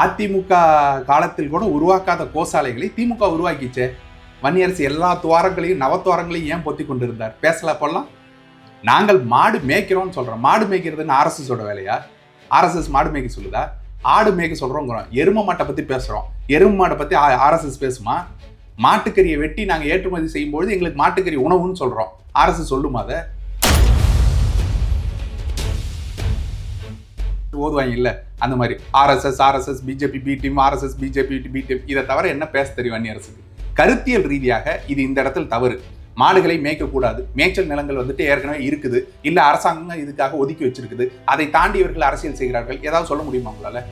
அதிமுக காலத்தில் கூட உருவாக்காத கோசாலைகளை திமுக உருவாக்கிச்சே. வன்னியரசு எல்லா துவாரங்களையும் நவத்துவாரங்களையும் ஏன் பொத்தி கொண்டிருந்தார்? பேசல அப்பெல்லாம்? நாங்கள் மாடு மேய்க்கிறோம்னு சொல்கிறோம் மாடு மேய்க்கிறதுன்னு ஆர்எஸ்எஸோட வேலையா? ஆர்எஸ்எஸ் மாடு மேய்க்க சொல்லுதா? ஆடு மேய்க்க சொல்கிறோங்கிறோம் எரும மாட்டை பற்றி பேசுகிறோம் எரும மாட்டை பத்தி ஆர்எஸ்எஸ் பேசுமா? மாட்டுக்கறியை வெட்டி நாங்கள் ஏற்றுமதி செய்யும்பொழுது எங்களுக்கு மாட்டுக்கறி உணவுன்னு சொல்கிறோம் ஆர்எஸ்எஸ் சொல்லுமா அதை? ஓதுவாங்க இல்ல? அந்த மாதிரி. RSS RSS BJP B team RSS BJP B team இதை தவிர என்ன பேச தெரியும் வன்னியரசுக்கு கருத்தியல் ரீதியாக இது இந்த இடத்தில் தவறு. மாடுகளை மேய்க்கக்கூடாது மேய்ச்சல் நிலங்கள் வந்துட்டு ஏற்கனவே இருக்குது. இல்ல அரசாங்கம் இதுக்காக ஒதுக்கி வச்சிருக்குது. அதை தாண்டி இவர்கள் அரசியல் செய்கிறார்கள். ஏதாவது சொல்ல முடியுமா உங்களால?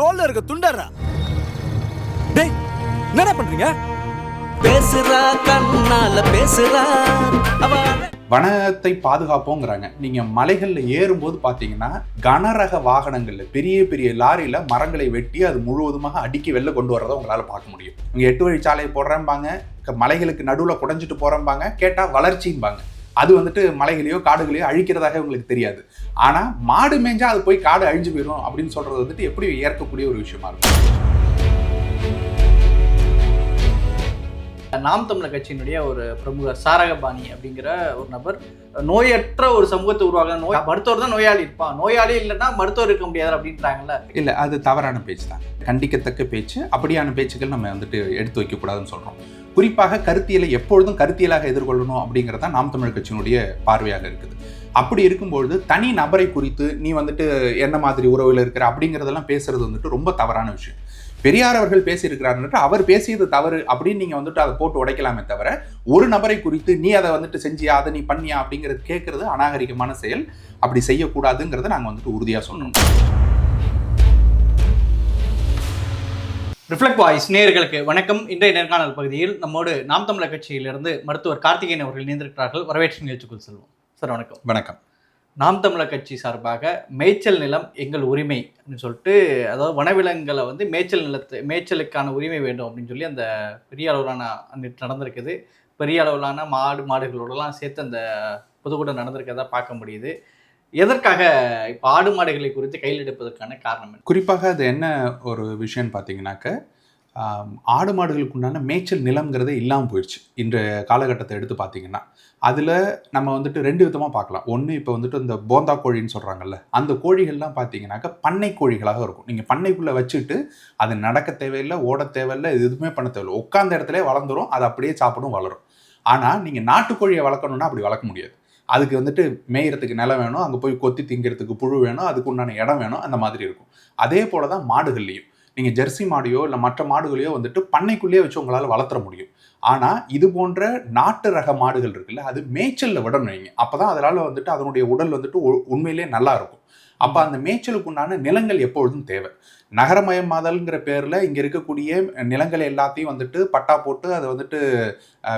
தோல்ல இருக்க துண்டறா டேய் என்னடா பண்றீங்க? பேசுறா கண்ணால பேசுறா. அவ வனத்தை பாதுகாப்போங்கிறாங்க. நீங்க மலைகள்ல ஏறும்போது பாத்தீங்கன்னா கனரக வாகனங்கள்ல பெரிய பெரிய லாரியில மரங்களை வெட்டி அது முழுவதுமாக அடுக்கி வெளில கொண்டு வரதை உங்களால பார்க்க முடியும். இங்க எட்டு வழி போடுறேன்பாங்க க- மலைகளுக்கு நடுவுல குடைஞ்சிட்டு போறேன்பாங்க கேட்டா வளர்ச்சிம்பாங்க. அது வந்துட்டு மலைகளையோ காடுகளையோ அழிக்கிறதாக உங்களுக்கு தெரியாது. ஆனா மாடு மேஞ்சா அது போய் காடு அழிஞ்சு போயிடும் அப்படின்னு சொல்றது வந்துட்டு எப்படி ஏற்கக்கூடிய ஒரு விஷயமா இருக்கும். நாம் தமிழர் கட்சியினுடைய ஒரு பிரமுகர் சாரகபாணி அப்படிங்கிற ஒரு நபர் நோயற்ற ஒரு சமூகத்தை உருவாக நோய் மருத்துவர் தான் நோயாளி இருப்பான். நோயாளி இல்லைன்னா மருத்துவர் இருக்க முடியாது அப்படின்றாங்கல்ல. இல்ல அது தவறான பேச்சு தான். கண்டிக்கத்தக்க பேச்சு. அப்படியான பேச்சுக்கள் நம்ம வந்துட்டு எடுத்து வைக்கக்கூடாதுன்னு சொல்றோம். குறிப்பாக கருத்தியலை எப்பொழுதும் கருத்தியலாக எதிர்கொள்ளணும் அப்படிங்கிறதா நாம் தமிழ் கட்சியினுடைய பார்வையாக இருக்குது. அப்படி இருக்கும்பொழுது தனி நபரை குறித்து நீ வந்துட்டு என்ன மாதிரி உறவில் இருக்கிற அப்படிங்கிறதெல்லாம் பேசுறது வந்துட்டு ரொம்ப தவறான விஷயம். பெரியார் அவர்கள் பேசியிருக்கிறாருன்ட்டு அவர் பேசியது தவறு அப்படின்னு நீங்க வந்துட்டு அதை போட்டு உடைக்கலாமே தவிர ஒரு நபரை குறித்து நீ அதை வந்துட்டு செஞ்சியா அதை நீ பண்ணியா அப்படிங்கிறது கேட்கறது அநாகரிகமான செயல். அப்படி செய்யக்கூடாதுங்கிறத நாங்க வந்துட்டு உறுதியா சொல்லணும். ரிஃப்ளெக்ட் வாய்ஸ் நேயர்களுக்கு வணக்கம். இன்றைய நேர்காணல் பகுதியில் நம்மோடு நாம் தமிழர் கட்சியிலிருந்து மருத்துவர் கார்த்திகேயன் அவர்கள் இணைந்திருக்கிறார்கள். வரவேற்று நிகழ்ச்சிக்குள் செல்வோம். சார் வணக்கம். வணக்கம். நாம் தமிழர் கட்சி சார்பாக மேய்ச்சல் நிலம் எங்கள் உரிமை அப்படின்னு சொல்லிட்டு அதாவது வனவிலங்குகளை வந்து மேய்ச்சல் நிலத்து மேய்ச்சலுக்கான உரிமை வேண்டும் அப்படின்னு சொல்லி அந்த பெரிய அளவிலான நடந்திருக்குது. பெரிய அளவிலான மாடு மாடுகளோடலாம் சேர்த்து அந்த பொதுக்கூட்டம் நடந்திருக்கிறதா பார்க்க முடியுது. எதற்காக இப்போ ஆடு மாடுகளை குறித்து கையில் எடுப்பதற்கான காரணம் குறிப்பாக அது என்ன ஒரு விஷயம்னு பார்த்தீங்கன்னாக்க ஆடு மாடுகளுக்கு உண்டான மேய்ச்சல் நிலம்ங்கிறதே இல்லாமல் போயிடுச்சு. இன்றைய காலகட்டத்தை எடுத்து பார்த்தீங்கன்னா அதில் நம்ம வந்துட்டு ரெண்டு விதமாக பார்க்கலாம் ஒன்று இப்போ வந்துட்டு இந்த போந்தா கோழின்னு சொல்கிறாங்கல்ல அந்த கோழிகள்லாம் பார்த்தீங்கன்னாக்கா பண்ணை கோழிகளாக இருக்கும். நீங்கள் பண்ணைக்குள்ளே வச்சுட்டு அது நடக்க தேவையில்லை ஓட தேவையில்லை இது எதுவுமே பண்ண தேவையில்லை. உட்காந்த இடத்துல வளர்ந்துரும் அது அப்படியே சாப்பிடும் வளரும். ஆனால் நீங்கள் நாட்டுக்கோழியை வளர்க்கணுன்னா அப்படி வளர்க்க முடியாது. அதுக்கு வந்துட்டு மேயறதுக்கு நிலம் வேணும் அங்கே போய் கொத்தி திங்கிறதுக்கு புழு வேணும் அதுக்கு உண்டான இடம் வேணும் அந்த மாதிரி இருக்கும். அதே போல தான் மாடுகள்லையும். நீங்கள் ஜெர்சி மாடையோ இல்லை மற்ற மாடுகளையோ வந்துட்டு பண்ணைக்குள்ளேயே வச்சு உங்களால் வளர்த்துற முடியும். ஆனால் இது போன்ற நாட்டு ரக மாடுகள் இருக்குல்ல அது மேய்ச்சலில் விடணும் நீங்கள் அப்போ தான் அதனால் வந்துட்டு அதனுடைய உடல் வந்துட்டு உ- உண்மையிலேயே நல்லா இருக்கும். அப்போ அந்த மேய்ச்சலுக்கு உண்டான நிலங்கள் எப்பொழுதும் தேவை. நகரமயமாதல்ங்கிற பேரில் இங்கே இருக்கக்கூடிய நிலங்கள் எல்லாத்தையும் வந்துட்டு பட்டா போட்டு அதை வந்துட்டு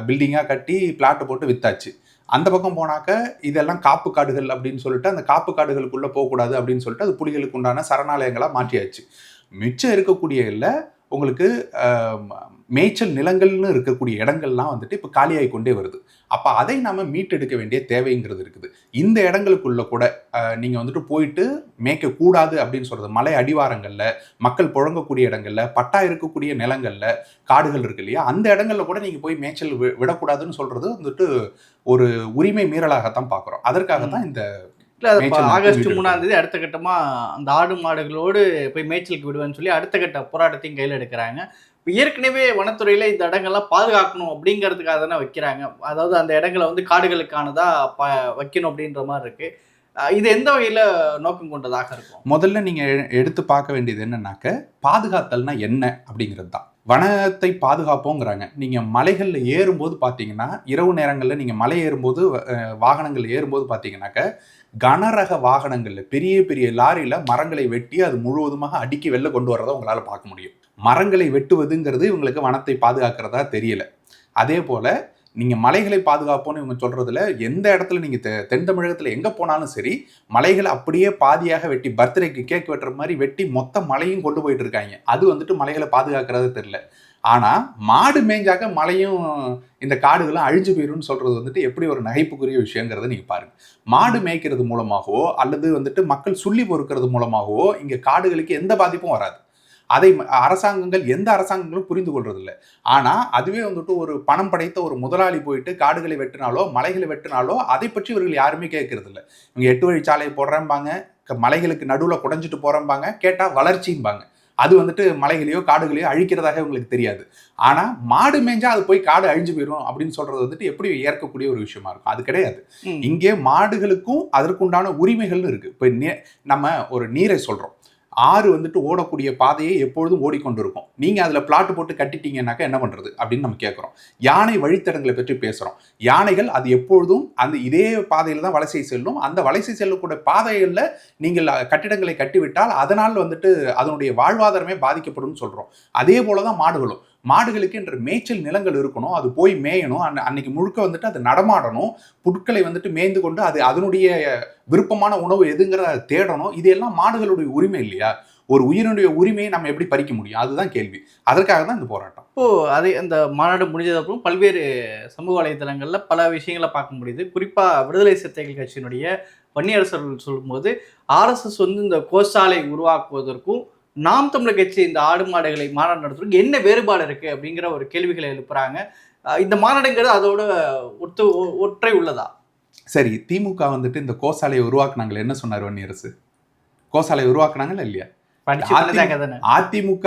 பில்டிங்காக கட்டி பிளாட்டு போட்டு வித்தாச்சு. அந்த பக்கம் போனாக்க இதெல்லாம் காப்பு காடுகள் அப்படின்னு சொல்லிட்டு அந்த காப்பு காடுகளுக்குள்ளே போகக்கூடாது அப்படின்னு சொல்லிட்டு அது புலிகளுக்கு உண்டான சரணாலயங்களாக மாற்றியாச்சு. மிச்சம் இருக்கக்கூடிய இல்லை உங்களுக்கு மேய்ச்சல் நிலங்கள்னு இருக்கக்கூடிய இடங்கள்லாம் வந்துட்டு இப்போ காலியாகி கொண்டே வருது. அப்போ அதை நாம மீட்டெடுக்க வேண்டிய தேவைங்கிறது இருக்குது. இந்த இடங்களுக்குள்ள கூட ஆஹ், நீங்க வந்துட்டு போயிட்டு மேய்க்க கூடாது அப்படின்னு சொல்றது மலை அடிவாரங்கள்ல மக்கள் புழங்கக்கூடிய இடங்கள்ல பட்டா இருக்கக்கூடிய நிலங்கள்ல காடுகள் இருக்கு இல்லையா? அந்த இடங்கள்ல கூட நீங்க போய் மேய்ச்சல் வி- விடக்கூடாதுன்னு சொல்றது வந்துட்டு ஒரு உரிமை மீறலாகத்தான் பார்க்குறோம் அதற்காக தான் இந்த இல்லை ஆகஸ்ட். மூணாம் தேதி அடுத்த கட்டமாக அந்த ஆடு மாடுகளோடு போய் மேய்ச்சலுக்கு விடுவேன்னு சொல்லி அடுத்த கட்ட போராட்டத்தையும் கையில் எடுக்கிறாங்க. இப்போ ஏற்கனவே வனத்துறையில் இந்த இடங்கள்லாம் பாதுகாக்கணும் அப்படிங்கிறதுக்காக தானே வைக்கிறாங்க. அதாவது அந்த இடங்களை வந்து காடுகளுக்கானதா ப வைக்கணும் அப்படின்ற மாதிரி இருக்கு. அஹ் இது எந்த வகையில் நோக்கம் கொண்டதாக இருக்கும்? முதல்ல நீங்க எ- எடுத்து பார்க்க வேண்டியது என்னன்னாக்க பாதுகாத்தல்னா என்ன அப்படிங்கிறது தான் வனத்தை பாதுகாப்போங்கிறாங்க. நீங்க மலைகளில் ஏறும்போது பார்த்தீங்கன்னா இரவு நேரங்களில் நீங்க மலை ஏறும்போது வாகனங்கள் ஏறும்போது பார்த்தீங்கன்னாக்க கனரக வாகனங்களில் பெரிய பெரிய லாரியில மரங்களை வெட்டி அது முழுவதுமாக அடுக்கி வெளில கொண்டு வரதை உங்களால் பார்க்க முடியும். மரங்களை வெட்டுவதுங்கிறது இவங்களுக்கு வனத்தை பாதுகாக்கிறதா தெரியல. அதே போல நீங்கள் மலைகளை பாதுகாப்போன்னு இவங்க சொல்கிறதுல எந்த இடத்துல நீங்கள் தெ- தென் தமிழகத்தில் எங்கே போனாலும் சரி மலைகளை அப்படியே பாதியாக வெட்டி பர்த்டேக்கு கேக் வெட்டுற மாதிரி வெட்டி மொத்த மலையும் கொண்டு போயிட்டு இருக்காங்க. அது வந்துட்டு மலைகளை பாதுகாக்கிறது தெரியல. ஆனால் மாடு மேய்ஞ்சாக்க மலையும் இந்த காடுகளும் அழிஞ்சு போயிடும்னு சொல்கிறது வந்துட்டு எப்படி ஒரு நகைப்புக்குரிய விஷயங்கிறத நீங்கள் பாருங்கள் மாடு மேய்க்கிறது மூலமாகவோ அல்லது வந்துட்டு மக்கள் சுள்ளி பொறுக்கிறது மூலமாகவோ இங்கே காடுகளுக்கு எந்த பாதிப்பும் வராது. அதை அரசாங்கங்கள் எந்த அரசாங்கங்களும் புரிந்து கொள்றதில்ல. ஆனா அதுவே வந்துட்டு ஒரு பணம் படைத்த ஒரு முதலாளி போயிட்டு காடுகளை வெட்டினாலோ மலைகளை வெட்டினாலோ அதை பற்றி இவர்கள் யாருமே கேட்கறது இல்ல இவங்க எட்டு வழிச்சாலையை போடுறேன்பாங்க க- மலைகளுக்கு நடுவுல குடைஞ்சிட்டு போறேன்பாங்க கேட்டா வளர்ச்சிம்பாங்க. அது வந்துட்டு மலைகளையோ காடுகளையோ அழிக்கிறதாக இவங்களுக்கு தெரியாது. ஆனா மாடு மேய்ஞ்சா அது போய் காடு அழிஞ்சு போயிடும் அப்படின்னு சொல்றது வந்துட்டு எப்படி ஏற்கக்கூடிய ஒரு விஷயமா இருக்கும்? அது கிடையாது. இங்கே மாடுகளுக்கும் அதற்குண்டான உரிமைகள் இருக்கு. இப்போ நே- நம்ம ஒரு நீரை சொல்றோம். ஆறு வந்துட்டு ஓடக்கூடிய பாதையை எப்பொழுதும் ஓடிக்கொண்டிருக்கும். நீங்கள் அதில் பிளாட் போட்டு கட்டிட்டீங்கன்னாக்கா என்ன பண்ணுறது அப்படின்னு நம்ம கேட்குறோம் யானை வழித்தடங்களை பற்றி பேசுகிறோம் யானைகள் அது எப்பொழுதும் அந்த இதே பாதையில் தான் வலசை செல்லும். அந்த வலசை செல்லக்கூடிய பாதைகளில் நீங்கள் கட்டிடங்களை கட்டிவிட்டால் அதனால் வந்துட்டு அதனுடைய வாழ்வாதாரமே பாதிக்கப்படும் சொல்கிறோம் அதே போல தான் மாடுகளும். மாடுகளுக்கு என்ற மேய்ச்சல் நிலங்கள் இருக்கணும் அது போய் மேயணும். அன்ன- அன்னைக்கு முழுக்க வந்துட்டு அது நடமாடணும். புட்களை வந்துட்டு மேய்ந்து கொண்டு அது அதனுடைய விருப்பமான உணவு எதுங்கிறத தேடணும். இது எல்லாம் மாடுகளுடைய உரிமை இல்லையா? ஒரு உயிரினுடைய உரிமையை நம்ம எப்படி பறிக்க முடியும்? அதுதான் கேள்வி. அதற்காக தான் இந்த போராட்டம். இப்போ அதே அந்த மாநாடு முடிஞ்சது அப்புறம் பல்வேறு சமூக வலைதளங்களில் பல விஷயங்களை பார்க்க முடியுது. குறிப்பாக விடுதலை சிறுத்தைகள் கட்சியினுடைய வன்னியரசர்கள் சொல்லும்போது ஆர்எஸ்எஸ் வந்து இந்த கோசாலை உருவாக்குவதற்கும் நாம் தமிழர் கட்சி இந்த ஆடு மாடுகளை மாநாடு நடத்துறதுக்கு என்ன வேறுபாடு இருக்கு அப்படிங்கிற ஒரு கேள்விகளை எழுப்புறாங்க. இந்த மாநாடுங்கிறது அதோட ஒத்து ஒற்றை உள்ளதா? சரி திமுக வந்துட்டு இந்த கோசாலையை உருவாக்குனாங்களே என்ன சொன்னார் வன்னியரசு? கோசாலை உருவாக்குனாங்களா இல்லையா? அதிமுக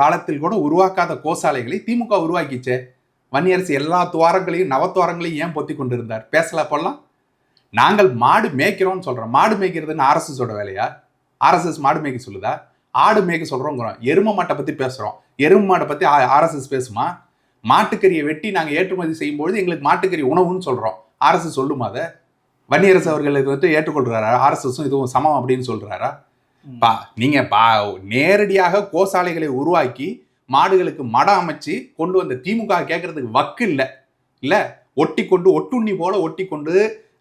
காலத்தில் கூட உருவாக்காத கோசாலைகளை திமுக உருவாக்கிச்சே. வன்னியரசு எல்லா துவாரங்களையும் நவத்துவாரங்களையும் ஏன் பொத்தி கொண்டிருந்தார்? பேசலாம் போடலாம். நாங்கள் மாடு மேய்க்கிறோம்னு சொல்றோம். மாடு மேய்க்கிறதுன்னு ஆர்எஸ்எஸோட வேலையா? ஆர்எஸ்எஸ் மாடு மேய்க்க சொல்லுதா? ஆடு மேய்க்க சொல்றோங்கிறோம். எரும மாட்டை பத்தி பேசுறோம். எரும மாட்டை பத்தி ஆர்எஸ்எஸ் பேசுமா? மாட்டுக்கறியை வெட்டி நாங்கள் ஏற்றுமதி செய்யும்பொழுது எங்களுக்கு மாட்டுக்கறி உணவுன்னு சொல்றோம். ஆர்எஸ்எஸ் சொல்லுமா அதை? வன்னியரசு அவர்கள் இது வந்து ஏற்றுக்கொள்றாரா? ஆர்எஸ்எஸும் இதுவும் சமம் அப்படின்னு சொல்றாரா? பா நீங்க பா நேரடியாக கோசாலைகளை உருவாக்கி மாடுகளுக்கு மடம் அமைச்சு கொண்டு வந்த திமுக கேட்கறதுக்கு வக்கு இல்லை. இல்ல ஒட்டி கொண்டு ஒட்டுண்ணி போல ஒட்டி கொண்டு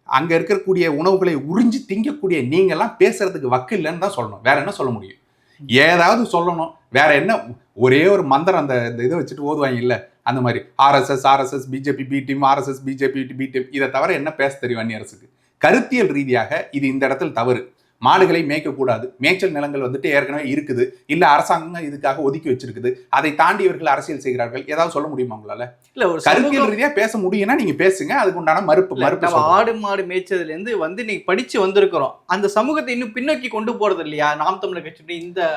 அங்க இருக்கக்கூடிய உணவுகளை உறிஞ்சி திங்கக்கூடிய நீங்கெல்லாம் பேசுறதுக்கு வக்கு இல்லைன்னு தான் சொல்லணும். வேற என்ன சொல்ல முடியும்? ஏதாவது சொல்லணும். வேற என்ன? ஒரே ஒரு மந்திரம் அந்த இந்த இதை வச்சுட்டு ஓதுவாங்க இல்ல? அந்த மாதிரி RSS RSS BJP B team RSS BJP B team. இதை தவிர என்ன பேச தெரியும் அந்நிய அரசுக்கு? கருத்தியல் ரீதியாக இது இந்த இடத்துல தவறு. மாடுகளை மேய்க்கக்கூடாது. மேய்ச்சல் நிலங்கள் வந்துட்டு ஏற்கனவே இருக்குது. இல்ல அரசாங்கம் இதுக்காக ஒதுக்கி வச்சிருக்குது. அதை தாண்டி இவர்கள் அரசியல் செய்கிறார்கள். ஏதாவது சொல்ல முடியுமா உங்களால? இல்ல ஒரு கருத்தியல் ரீதியா பேச முடியும்னா நீங்க பேசுங்க. அதுக்கு உண்டான மறுப்பு மறுப்பு. ஆடு மாடு மேய்ச்சதுல இருந்து வந்து நீ படிச்சு வந்திருக்கிறோம். அந்த சமூகத்தை இன்னும் பின்னோக்கி கொண்டு போறது இல்லையா? நாம் தமிழர் கட்சியுடைய இந்த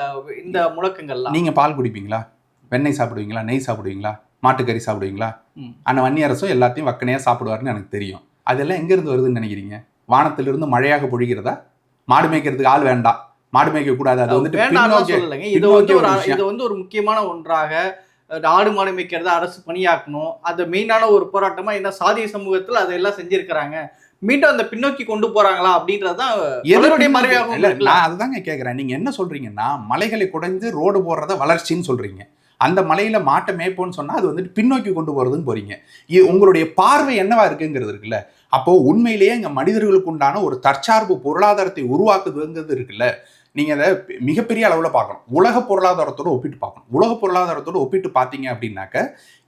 இந்த முழக்கங்கள்லாம். நீங்க பால் குடிப்பீங்களா? வெண்ணெய் சாப்பிடுவீங்களா? நெய் சாப்பிடுவீங்களா? மாட்டுக்கறி சாப்பிடுவீங்களா? ம். அந்த வன்னி அரசும் எல்லாத்தையும் வக்கனையா சாப்பிடுவாருன்னு எனக்கு தெரியும். அதெல்லாம் எங்க இருந்து வருதுன்னு நினைக்கிறீங்க? வானத்திலிருந்து மழையாக பொழிகிறதா? மாடு மேய்க்கிறதுக்கு ஆள் வேண்டாம் மாடு மேய்க்க கூடாது. அது வந்துட்டு சொல்லலைங்க இது வந்து ஒரு. இது வந்து ஒரு முக்கியமான ஒன்றாக ஆடு மாடு மேய்க்கிறத அரசு பணியாக்கணும். அது மெயினான ஒரு போராட்டமா என்ன சாதிய சமூகத்துல அதெல்லாம் செஞ்சிருக்கிறாங்க. மீண்டும் அந்த பின்னோக்கி கொண்டு போறாங்களா அப்படின்றதுதான் எது பலருடைய பின்னோக்கி- பார்வையாகவும் இல்ல. நான் அதுதாங்க கேக்குறேன். நீங்க என்ன சொல்றீங்கன்னா மலைகளை குடைந்து ரோடு போடுறத வளர்ச்சின்னு சொல்றீங்க. அந்த மலையில மாட்டை மேய்ப்போம்னு சொன்னா அது வந்துட்டு பின்னோக்கி கொண்டு போறதுன்னு போறீங்க. இது உங்களுடைய பார்வை என்னவா இருக்குங்கிறது இருக்குல்ல. அப்போ உண்மையிலேயே இங்க மனிதர்களுக்கு உண்டான ஒரு தற்சார்பு பொருளாதாரத்தை உருவாக்குதுங்கிறது இருக்குல்ல. நீங்க அதை மிகப்பெரிய அளவில் பார்க்கணும். உலக பொருளாதாரத்தோட ஒப்பிட்டு பார்க்கணும். உலக பொருளாதாரத்தோட ஒப்பிட்டு பார்த்தீங்க அப்படின்னாக்க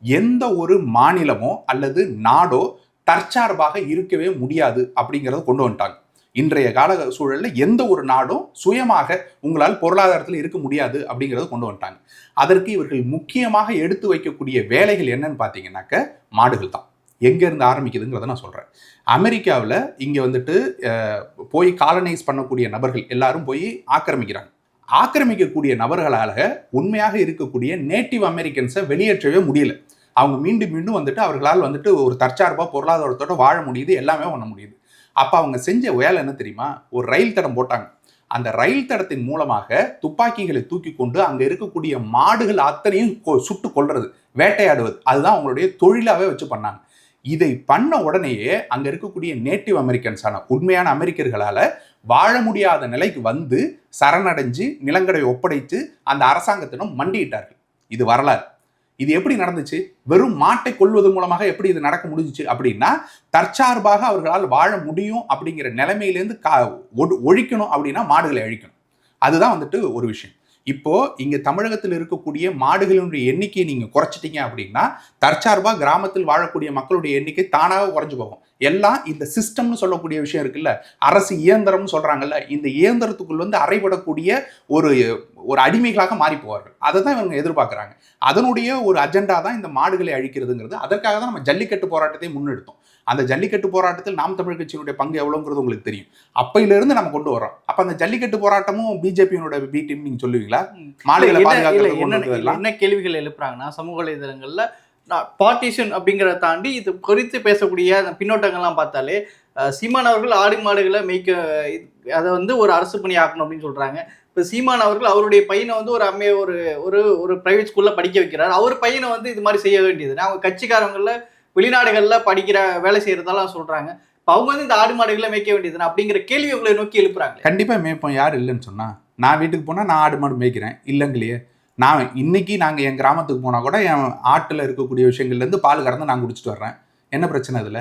எந்த ஒரு மாநிலமோ அல்லது நாடோ தற்சார்பாக இருக்கவே முடியாது அப்படிங்கிறத கொண்டு வந்துட்டாங்க. இன்றைய கால சூழலில் எந்த ஒரு நாடும் சுயமாக உங்களால் பொருளாதாரத்தில் இருக்க முடியாது அப்படிங்கிறத கொண்டு வந்துட்டாங்க. அதற்கு இவர்கள் முக்கியமாக எடுத்து வைக்கக்கூடிய வேலைகள் என்னன்னு பார்த்தீங்கன்னாக்க மாடுகள் தான். எங்கேருந்து ஆரம்பிக்குதுங்கிறத நான் சொல்கிறேன் அமெரிக்காவில் இங்கே வந்துட்டு போய் காலனைஸ் பண்ணக்கூடிய நபர்கள் எல்லாரும் போய் ஆக்கிரமிக்கிறாங்க. ஆக்கிரமிக்கக்கூடிய நபர்களாக உண்மையாக இருக்கக்கூடிய நேட்டிவ் அமெரிக்கன்ஸை வெளியேற்றவே முடியல. அவங்க மீண்டும் மீண்டும் வந்துட்டு அவர்களால் வந்துட்டு ஒரு தற்சார்பாக பொருளாதாரத்தோட வாழ முடியுது எல்லாமே பண்ண முடியுது. அப்போ அவங்க செஞ்ச வேலை என்ன தெரியுமா? ஒரு ரயில் தடம் போட்டாங்க. அந்த ரயில் தடத்தின் மூலமாக துப்பாக்கிகளை தூக்கி கொண்டு அங்கே இருக்கக்கூடிய மாடுகள் அத்தனையும் கொ- சுட்டு கொல்றது வேட்டையாடுவது. அதுதான் அவங்களுடைய தொழிலாகவே வச்சு பண்ணாங்க. இதை பண்ண உடனேயே அங்க இருக்கக்கூடிய நேட்டிவ் அமெரிக்கன்ஸான உண்மையான அமெரிக்கர்களால வாழ முடியாத நிலைக்கு வந்து சரணடைஞ்சு நிலங்களை ஒப்படைத்து அந்த அரசாங்கத்திடம் மண்டியிட்டார்கள். இது வரலாறு. இது எப்படி நடந்துச்சு? வெறும் மாட்டை கொள்வது மூலமாக எப்படி இது நடக்க முடிஞ்சுச்சு அப்படின்னா தற்சார்பாக அவர்களால் வாழ முடியும் அப்படிங்கிற நிலைமையிலேருந்து கா ஒழிக்கணும் அப்படின்னா மாடுகளை அழிக்கணும். அதுதான் வந்துட்டு ஒரு விஷயம். இப்போ இங்க தமிழகத்தில் இருக்கக்கூடிய மாடுகளினுடைய எண்ணிக்கையை நீங்க குறைச்சிட்டீங்க அப்படின்னா தற்சார்பா கிராமத்தில் வாழக்கூடிய மக்களுடைய எண்ணிக்கை தானாக குறைஞ்சு போகும். எல்லாம் இந்த சிஸ்டம்னு சொல்லக்கூடிய விஷயம் இருக்குல்ல அரசு இயந்திரம்னு சொல்றாங்கல்ல இந்த இயந்திரத்துக்குள் வந்து அறைபடக்கூடிய ஒரு ஒரு அடிமைகளாக மாறி போவார்கள் அதை தான் இவங்க எதிர்பார்க்குறாங்க. அதனுடைய ஒரு அஜெண்டா தான் இந்த மாடுகளை அழிக்கிறதுங்கிறது. அதற்காக தான் நம்ம ஜல்லிக்கட்டு போராட்டத்தை முன்னெடுத்தோம். அந்த ஜல்லிக்கட்டு போராட்டத்தில் நாம் தமிழ் கட்சியினுடைய பங்கு எவ்வளோங்கிறது உங்களுக்கு தெரியும். அப்பையிலிருந்து நம்ம கொண்டு வரோம் அப்ப அந்த ஜல்லிக்கட்டு போராட்டமும் பிஜேபியினோட பி டீம் நீங்க சொல்லுவீங்களா? இல்ல, கொண்டு என்ன கேள்விகள் எழுப்புறாங்கன்னா சமூக வலைதளங்கள்ல பார்ட்டிஷன் அப்படிங்கிறத தாண்டி இது குறித்து பேசக்கூடிய பின்னோட்டங்கள்லாம் பார்த்தாலே சீமான் அவர்கள் ஆடு மாடுகளை மேய்க்க அதை வந்து ஒரு அரசு பணி ஆக்கணும் அப்படின்னு சொல்றாங்க. இப்போ சீமான் அவர்கள் அவருடைய பையனை வந்து ஒரு அம்மைய ஒரு ஒரு ஒரு பிரைவேட் ஸ்கூல்ல படிக்க வைக்கிறார். அவர் பையனை வந்து இது மாதிரி செய்ய வேண்டியது. அவங்க கட்சிக்காரங்கள வெளிநாடுகள்ல படிக்கிற வேலை செய்யறதெல்லாம் சொல்றாங்க. இப்போ அவங்க வந்து இந்த ஆடு மாடுகளை மேய்க்க வேண்டியது அப்படிங்கிற கேள்வி உங்களை நோக்கி எழுப்புறாங்க கண்டிப்பா மேய்ப்போம். யார் இல்லைன்னு சொன்னா நான் வீட்டுக்கு போனா நான் ஆடு மாடு மேய்க்கிறேன். இல்லைங்களையே. நான் இன்னைக்கு நாங்க என் கிராமத்துக்கு போனா கூட என் ஆட்டுல இருக்கக்கூடிய விஷயங்கள்ல இருந்து பால் கறந்து நான் குடிச்சிட்டு வர்றேன். என்ன பிரச்சனை அதுல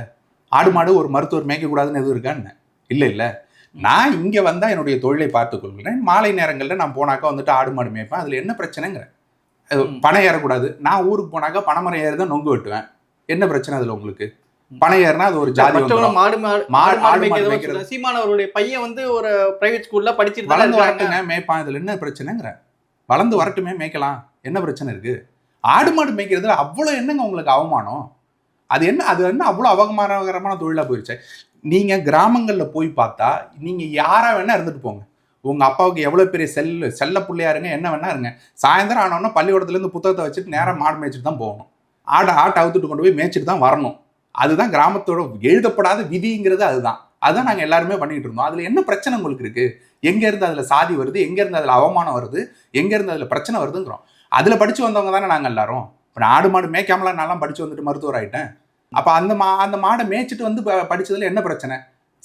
ஆடு மாடு ஒரு மருத்துவர் மேய்க்கக்கூடாதுன்னு எதுவும் இருக்கான்னு இல்லை இல்லை. நான் இங்கே வந்தால் என்னுடைய தொழிலை பார்த்துக் கொள்கிறேன் மாலை நேரங்களில் நான் போனாக்கா வந்துட்டு ஆடு மாடு மேய்ப்பேன். அதில் என்ன பிரச்சனைங்கிறேன். பணம் ஏறக்கூடாது. நான் ஊருக்கு போனாக்கா பனைமரம் ஏறி தான் நொங்கு வெட்டுவேன். என்ன பிரச்சனை அதில் உங்களுக்கு? ஏறினா அது ஒரு ஜாதி. மாடு மாடு மாடு-. சீமான் அவருடைய பையன் வந்து ஒரு பிரைவேட் ஸ்கூல்ல படிச்சிட்டு வளர்ந்து வரட்டுங்க மேய்ப்பான் இதில் என்ன பிரச்சனைங்கிற? வளர்ந்து வரட்டுமே மேய்க்கலாம். என்ன பிரச்சனை இருக்கு? ஆடு மாடு மேய்க்கிறதுல அவ்வளோ என்னங்க உங்களுக்கு அவமானம்? அது என்ன அது என்ன அவ்வளோ அவமானகரமான தொழிலாக போயிடுச்சு நீங்கள் கிராமங்களில் போய் பார்த்தா நீங்கள் யாரா வேணா இருந்துட்டு போங்க. உங்கள் அப்பாவுக்கு எவ்வளோ பெரிய செல்ல செல்ல பிள்ளையா இருங்க என்ன வேணா இருங்க. சாயந்தரம் ஆனோன்னா பள்ளிக்கூடத்துலேருந்து புத்தகத்தை வச்சுட்டு நேராக மாடு மேய்ச்சிட்டு தான் போகணும். ஆடை ஆட்டை அவுத்துட்டு கொண்டு போய் மேய்ச்சிட்டு தான் வரணும். அதுதான் கிராமத்தோட எழுதப்படாத விதிங்கிறது அதுதான். அதுதான் நாங்கள் எல்லாருமே பண்ணிட்டு இருந்தோம். அதில் என்ன பிரச்சனை உங்களுக்கு இருக்கு? எங்கேருந்து அதில் சாதி வருது? எங்கேருந்து அதில் அவமானம் வருது? எங்கேருந்து அதில் பிரச்சனை வருதுங்கிறோம். அதில் படித்து வந்தவங்க தானே நாங்கள் எல்லாரும். இப்போ நான் ஆடு மாடு மேய்க்காமலாம் நான்லாம் படித்து வந்துட்டு மருத்துவர் ஆகிட்டேன் அப்போ அந்த மா அந்த மாடை மேய்ச்சிட்டு வந்து ப- என்ன பிரச்சனை?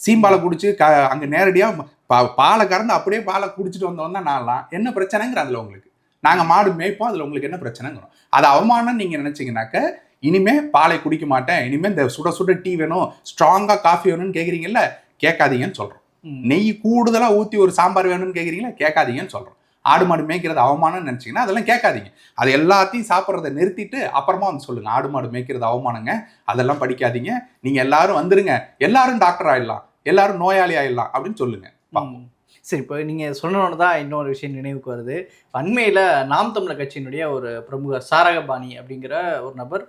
சீம்பாலை குடிச்சு க அங்கே நேரடியாக பா பாலை கறந்து அப்படியே பாலை குடிச்சிட்டு வந்தவன் தான் நான்லாம். என்ன பிரச்சனைங்கிற அதில் உங்களுக்கு? நாங்கள் மாடு மேய்ப்போம் அதில் உங்களுக்கு என்ன பிரச்சனைங்கிறோம்? அது அவமானம் நீங்க நினைச்சீங்கன்னாக்க இனிமே பாலை குடிக்க மாட்டேன் இனிமே இந்த சுட சுட டீ வேணும் ஸ்ட்ராங்கா காஃபி வேணும்னு கேக்குறீங்கல்ல கேட்காதீங்கன்னு சொல்றோம். ம். நெய் கூடுதலா ஊத்தி ஒரு சாம்பார் வேணும்னு கேக்குறீங்களா கேட்காதீங்கன்னு சொல்றோம். ஆடு மாடு மேய்க்கிறது அவமானம்னு நினைச்சீங்கன்னா அதெல்லாம் கேட்காதீங்க. அது எல்லாத்தையும் சாப்பிட்றத நிறுத்திட்டு அப்புறமா வந்து சொல்லுங்க ஆடு மாடு மேய்க்கிறது அவமானங்க அதெல்லாம் படிக்காதீங்க. நீங்க எல்லாரும் வந்துருங்க எல்லாரும் டாக்டர் ஆயிடலாம் எல்லாரும் நோயாளி ஆயிடலாம் அப்படின்னு சொல்லுங்க. ம். சரி இப்போ நீங்கள் சொன்னோன்னு தான் இன்னொரு விஷயம் நினைவுக்கு வருது. அண்மையில் நாம் தமிழர் கட்சியினுடைய ஒரு பிரமுகர் சாரகபாணி அப்படிங்கிற ஒரு நபர்.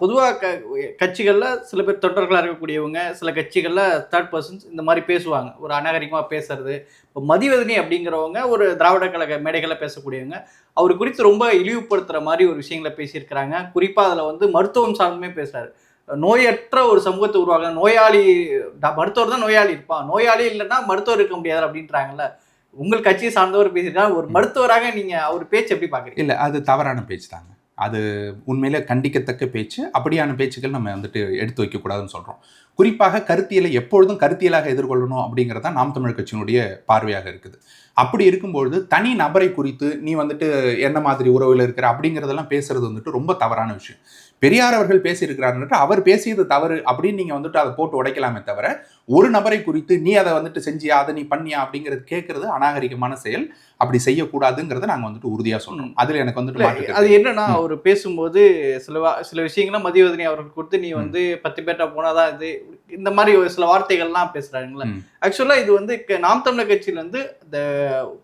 பொதுவாக க கட்சிகளில் சில பேர் தொண்டர்களாக இருக்கக்கூடியவங்க சில கட்சிகளில் தேர்ட் பர்சன்ஸ் இந்த மாதிரி பேசுவாங்க. ஒரு அநாகரிகமாக பேசுறது. இப்போ மதிவதனி அப்படிங்கிறவங்க ஒரு திராவிட கழக மேடைகளில் பேசக்கூடியவங்க அவர் குறித்து ரொம்ப இழிவுபடுத்துகிற மாதிரி ஒரு விஷயங்களை பேசியிருக்கிறாங்க. குறிப்பாக அதில் வந்து மருத்துவம் சார்ந்துமே பேசுகிறாரு நோயற்ற ஒரு சமூகத்தை உருவாக்க நோயாளி மருத்துவர் தான் நோயாளி இருப்பான் நோயாளி இல்லைன்னா மருத்துவர் இருக்க முடியாது அப்படின்றாங்கல்ல. உங்கள் கட்சியை சார்ந்தவர் பேசியிருக்காங்க. ஒரு மருத்துவராக நீங்க அவர் பேச்சு எப்படி பாக்குறீங்க இல்ல அது தவறான பேச்சு தாங்க. அது உண்மையில கண்டிக்கத்தக்க பேச்சு. அப்படியான பேச்சுக்கள் நம்ம வந்துட்டு எடுத்து வைக்கக்கூடாதுன்னு சொல்றோம். குறிப்பாக கருத்தியலை எப்பொழுதும் கருத்தியலாக எதிர்கொள்ளணும் அப்படிங்கிறது தான் நாம் தமிழ் கட்சியினுடைய பார்வையாக இருக்குது. அப்படி இருக்கும்பொழுது தனி நபரை குறித்து நீ வந்துட்டு என்ன மாதிரி உறவில் இருக்கிற அப்படிங்கிறதெல்லாம் பேசுறது வந்துட்டு ரொம்ப தவறான விஷயம். பெரியார் அவர்கள் பேசியிருக்கிறாருன்ட்டு அவர் பேசியது தவறு அப்படின்னு நீங்க வந்துட்டு அதை போட்டு உடைக்கலாமே தவிர ஒரு நபரை குறித்து நீ அதை வந்துட்டு செஞ்சியா அதை நீ பண்ணியா அப்படிங்கிறது கேட்கறது அநாகரிகமான செயல். அப்படி செய்யக்கூடாதுங்கிறத நாங்க வந்துட்டு உறுதியா சொல்றோம் அதுல எனக்கு வந்துட்டு அது என்னன்னா. அவர் பேசும்போது சில சில விஷயங்களை மதிவதனி அவர்கள் கொடுத்து நீ வந்து பத்து பேர்ட்ட போனாதான் இது இந்த மாதிரி ஒரு சில வார்த்தைகள்லாம் பேசுறாங்கல்ல ம். ஆக்சுவலா இது வந்து நாம் தமிழர் கட்சியில வந்து இந்த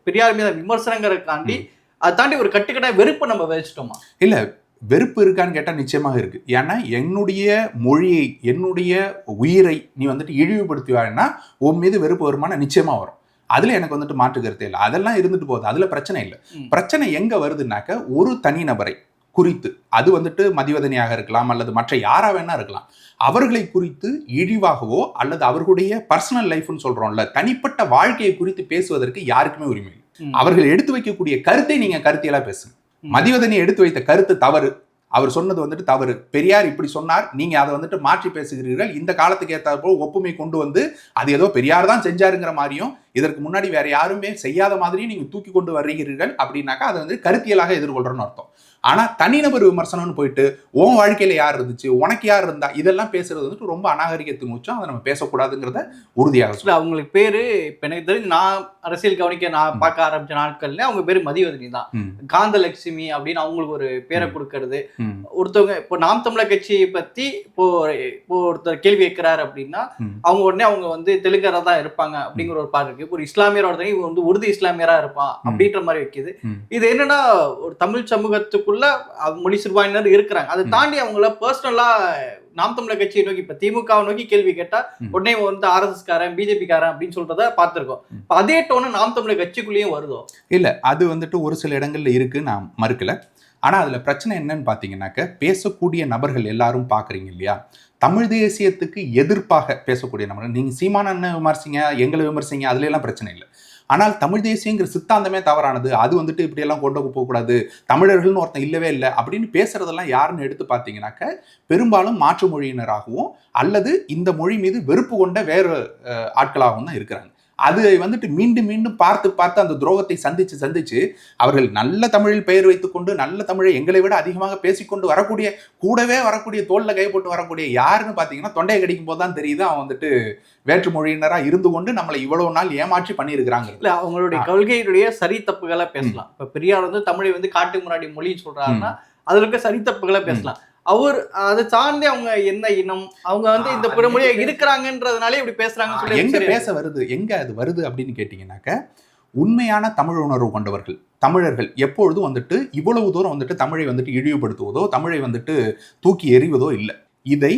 பெரியார் மீது விமர்சனங்களை தாண்டி அதை தாண்டி ஒரு கட்டுக்கட்டாய வெறுப்பை நம்ம வச்சுட்டோமா? இல்ல வெறுப்பு இருக்கான்னு கேட்டா நிச்சயமாக இருக்கு. ஏன்னா என்னுடைய மொழியை என்னுடைய உயிரை நீ வந்துட்டு இழிவுபடுத்துவான்னா உன் மீது வெறுப்பு வருமானா நிச்சயமா வரும். அதுல எனக்கு வந்துட்டு மாற்று கருத்தே இல்லை. அதெல்லாம் இருந்துட்டு போகுது. அதுல பிரச்சனை இல்லை. பிரச்சனை எங்க வருதுன்னாக்க ஒரு தனிநபரை குறித்து. அது வந்துட்டு மதிவதனியாக இருக்கலாம் அல்லது மற்ற யாரா வேணா இருக்கலாம். அவர்களை குறித்து இழிவாகவோ அல்லது அவர்களுடைய பர்சனல் லைஃப்னு சொல்றோம்ல தனிப்பட்ட வாழ்க்கையை குறித்து பேசுவதற்கு யாருக்குமே உரிமை. அவர்கள் எடுத்து வைக்கக்கூடிய கருத்தை நீங்க கருத்தியலா பேசுங்க. மதிவதனி எடுத்து வைத்த கருத்து தவறு. அவர் சொன்னது வந்துட்டு தவறு. பெரியார் இப்படி சொன்னார். நீங்க அதை வந்துட்டு மாற்றி பேசுகிறீர்கள். இந்த காலத்துக்கு ஏற்றாற் போல் ஒப்புமை கொண்டு வந்து அது ஏதோ பெரியார் தான் செஞ்சாருங்கிற மாதிரியும் இதற்கு முன்னாடி வேற யாருமே செய்யாத மாதிரியும் நீங்க தூக்கி கொண்டு வருகிறீர்கள் அப்படின்னாக்கா அதை வந்து கருத்தியலாக எதிர்கொள்றோம்னு அர்த்தம். ஆனா தனிநபர் விமர்சனம்னு போயிட்டு உன் வாழ்க்கையில யார் இருந்துச்சு? உனக்கு யார் இருந்தா? இதெல்லாம் பேசுறது வந்துட்டு ரொம்ப அநாகரிகத்துக்கு முச்சம் அதை நம்ம பேசக்கூடாதுங்கிறத உறுதியாக இல்ல அவங்களுக்கு பேரு இப்ப எனக்கு தெரிஞ்சு நான் அரசியல் கவனிக்க நான். பார்க்க ஆரம்பிச்ச நாட்கள்ல அவங்க பேரு மதிவதனி தான். காந்தலட்சுமி அப்படின்னு அவங்களுக்கு ஒரு பேரை. கொடுக்கறது. ஒருத்தவங்க இப்போ நாம் தமிழர் கட்சியை பத்தி இப்போ இப்போ ஒருத்தர் கேள்வி கேட்கிறாரு அப்படின்னா. அவங்க உடனே அவங்க வந்து தெலுங்கரா தான் இருப்பாங்க அப்படிங்கிற ஒரு பார்வை இருக்கு. ஒரு இஸ்லாமியர் ஒருத்தங்க இவன் வந்து உருது இஸ்லாமியரா இருப்பான் அப்படின்ற மாதிரி வைக்குது. இது என்னன்னா ஒரு தமிழ் சமூகத்துக்குள்ள அவங்க மொழி சிறுபான்மையினர் இருக்கிறாங்க அதை. தாண்டி அவங்கள பர்சனலா நாம் தமிழர் கட்சியை நோக்கி இப்ப திமுகவை நோக்கி கேள்வி கேட்டா. உடனே வந்து ஆர்எஸ்எஸ் காரன் பிஜேபி காரன் அப்படின்னு சொல்றத பார்த்திருக்கோம். இப்ப அதே டோனு நாம் தமிழர் கட்சிக்குள்ளேயும் வருதோ இல்ல அது வந்துட்டு ஒரு சில இடங்கள்ல இருக்கு நான் மறுக்கல ஆனா அதுல பிரச்சனை என்னன்னு பாத்தீங்கன்னாக்க பேசக்கூடிய நபர்கள் எல்லாரும் பாக்குறீங்க இல்லையா தமிழ் தேசியத்துக்கு எதிர்ப்பாக பேசக்கூடிய நபர்கள் நீங்க சீமான அண்ணன் விமர்சிங்க எங்களை விமர்சிங்க அதுல எல்லாம் பிரச்சனை இல்லை ஆனால் தமிழ் தேசியங்கிற சித்தாந்தமே தவறானது. அது வந்துட்டு இப்படியெல்லாம் கொண்டு போகக்கூடாது தமிழர்கள்னு ஒருத்தன் இல்லவே இல்லை அப்படின்னு பேசுறதெல்லாம் யாருன்னு எடுத்து பார்த்தீங்கன்னாக்க பெரும்பாலும் மாற்று மொழியினராகவும் அல்லது இந்த மொழி மீது வெறுப்பு கொண்ட வேறு ஆட்களாகவும் தான் இருக்கிறாங்க. அது வந்துட்டு மீண்டும் மீண்டும் பார்த்து பார்த்து அந்த துரோகத்தை சந்திச்சு சந்திச்சு அவர்கள் நல்ல தமிழில் பெயர் வைத்துக்கொண்டு நல்ல தமிழை எங்களை விட அதிகமாக பேசிக்கொண்டு வரக்கூடிய கூடவே வரக்கூடிய தோல்ல கை போட்டு வரக்கூடிய யாருன்னு பார்த்தீங்கன்னா தொண்டையை கடிக்கும் போது தான் தெரியுது அவன் வந்துட்டு வேற்று மொழியினராக இருந்து கொண்டு நம்மளை இவ்வளவு நாள் ஏமாற்றி பண்ணியிருக்கிறாங்க. இல்ல அவங்களுடைய ஆ. கொள்கையுடைய சரி தப்புகளை பேசலாம். இப்ப பெரியார் வந்து தமிழை வந்து காட்டு முன்னாடி மொழி சொல்றாருன்னா அதுல இருக்க சரி தப்புகளை பேசலாம். அவர் அதை சார்ந்தே அவங்க என்ன இனம் அவங்க வந்து இந்த அது இருக்கிறாங்கன்றதுனாலே இப்படி பேசுறாங்கன்னு சொல்லி எங்க. பேச வருது எங்க அது வருது அப்படின்னு கேட்டீங்கன்னாக்க உண்மையான தமிழ் உணர்வு கொண்டவர்கள் தமிழர்கள் எப்பொழுதும் வந்துட்டு இவ்வளவு தூரம் வந்துட்டு தமிழை வந்துட்டு இழிவுபடுத்துவதோ தமிழை வந்துட்டு தூக்கி எறிவதோ இல்லை இதை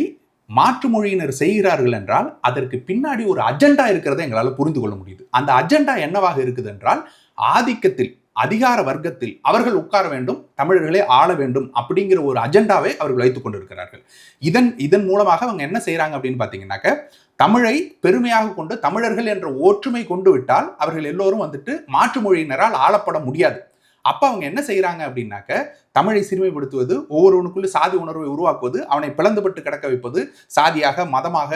மாற்று மொழியினர் செய்கிறார்கள் என்றால் அதற்கு பின்னாடி ஒரு அஜெண்டா இருக்கிறதை எங்களால் புரிந்து கொள்ள முடியுது அந்த அஜெண்டா என்னவாக இருக்குது என்றால் ஆதிக்கத்தில் அதிகார வர்க்கத்தில் அவர்கள் உட்கார வேண்டும் தமிழர்களே ஆள வேண்டும் அப்படிங்கிற ஒரு அஜெண்டாவை அவர்கள் வைத்துக் கொண்டிருக்கிறார்கள். இதன் இதன் மூலமாக அவங்க என்ன செய்யறாங்க அப்படின்னு பார்த்தீங்கன்னாக்க தமிழை பெருமையாக கொண்டு தமிழர்கள் என்ற ஒற்றுமை கொண்டு விட்டால் அவர்கள் எல்லோரும் வந்துட்டு மாற்று மொழியினரால் ஆளப்பட முடியாது. அப்ப அவங்க என்ன செய்யறாங்க அப்படின்னாக்க தமிழை சிறுமைப்படுத்துவது ஒவ்வொருவனுக்குள்ளே சாதி உணர்வை உருவாக்குவது அவனை பிளந்துபட்டு கிடக்க வைப்பது சாதியாக மதமாக